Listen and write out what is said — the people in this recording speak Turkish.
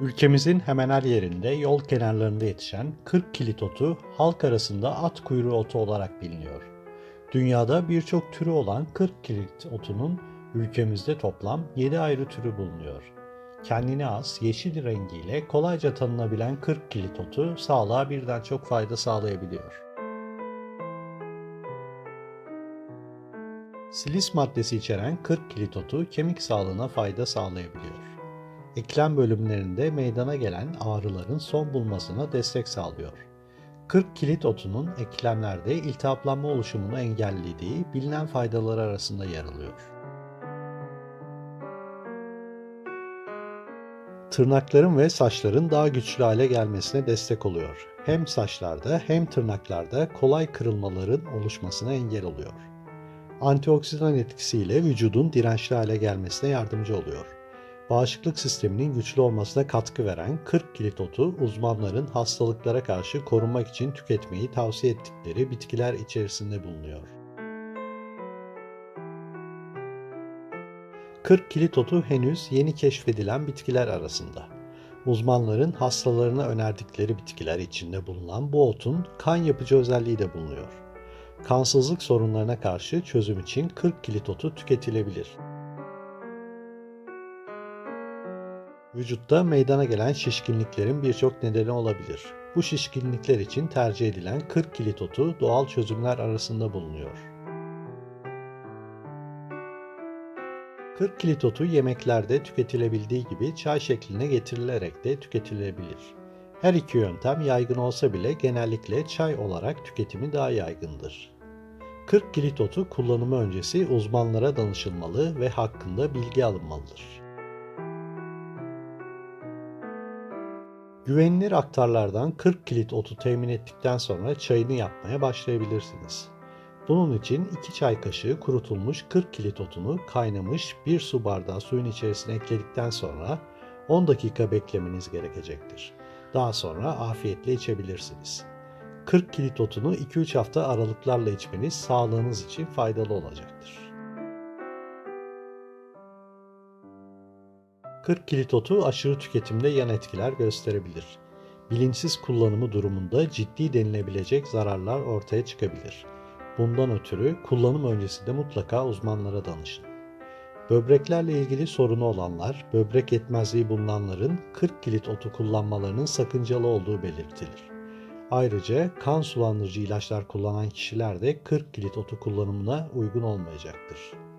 Ülkemizin hemen her yerinde yol kenarlarında yetişen 40 kilit otu halk arasında at kuyruğu otu olarak biliniyor. Dünyada birçok türü olan 40 kilit otunun ülkemizde toplam 7 ayrı türü bulunuyor. Kendine has yeşil rengiyle kolayca tanınabilen 40 kilit otu sağlığa birden çok fayda sağlayabiliyor. Silis maddesi içeren 40 kilit otu kemik sağlığına fayda sağlayabiliyor. Eklem bölümlerinde meydana gelen ağrıların son bulmasına destek sağlıyor. 40 kilit otunun eklemlerde iltihaplanma oluşumunu engellediği bilinen faydalar arasında yer alıyor. Tırnakların ve saçların daha güçlü hale gelmesine destek oluyor. Hem saçlarda hem tırnaklarda kolay kırılmaların oluşmasına engel oluyor. Antioksidan etkisiyle vücudun dirençli hale gelmesine yardımcı oluyor. Bağışıklık sisteminin güçlü olmasına katkı veren 40 kilit otu uzmanların hastalıklara karşı korunmak için tüketmeyi tavsiye ettikleri bitkiler içerisinde bulunuyor. 40 kilit otu henüz yeni keşfedilen bitkiler arasında. Uzmanların hastalarına önerdikleri bitkiler içinde bulunan bu otun kan yapıcı özelliği de bulunuyor. Kansızlık sorunlarına karşı çözüm için 40 kilit otu tüketilebilir. Vücutta meydana gelen şişkinliklerin birçok nedeni olabilir. Bu şişkinlikler için tercih edilen 40 kilit otu doğal çözümler arasında bulunuyor. 40 kilit otu yemeklerde tüketilebildiği gibi çay şekline getirilerek de tüketilebilir. Her iki yöntem yaygın olsa bile genellikle çay olarak tüketimi daha yaygındır. 40 kilit otu kullanımı öncesi uzmanlara danışılmalı ve hakkında bilgi alınmalıdır. Güvenilir aktarlardan 40 kilit otu temin ettikten sonra çayını yapmaya başlayabilirsiniz. Bunun için 2 çay kaşığı kurutulmuş 40 kilit otunu kaynamış 1 su bardağı suyun içerisine ekledikten sonra 10 dakika beklemeniz gerekecektir. Daha sonra afiyetle içebilirsiniz. 40 kilit otunu 2-3 hafta aralıklarla içmeniz sağlığınız için faydalı olacaktır. 40 kilit otu aşırı tüketimde yan etkiler gösterebilir. Bilinçsiz kullanımı durumunda ciddi denilebilecek zararlar ortaya çıkabilir. Bundan ötürü kullanım öncesinde mutlaka uzmanlara danışın. Böbreklerle ilgili sorunu olanlar, böbrek yetmezliği bulunanların 40 kilit otu kullanmalarının sakıncalı olduğu belirtilir. Ayrıca kan sulandırıcı ilaçlar kullanan kişiler de 40 kilit otu kullanımına uygun olmayacaktır.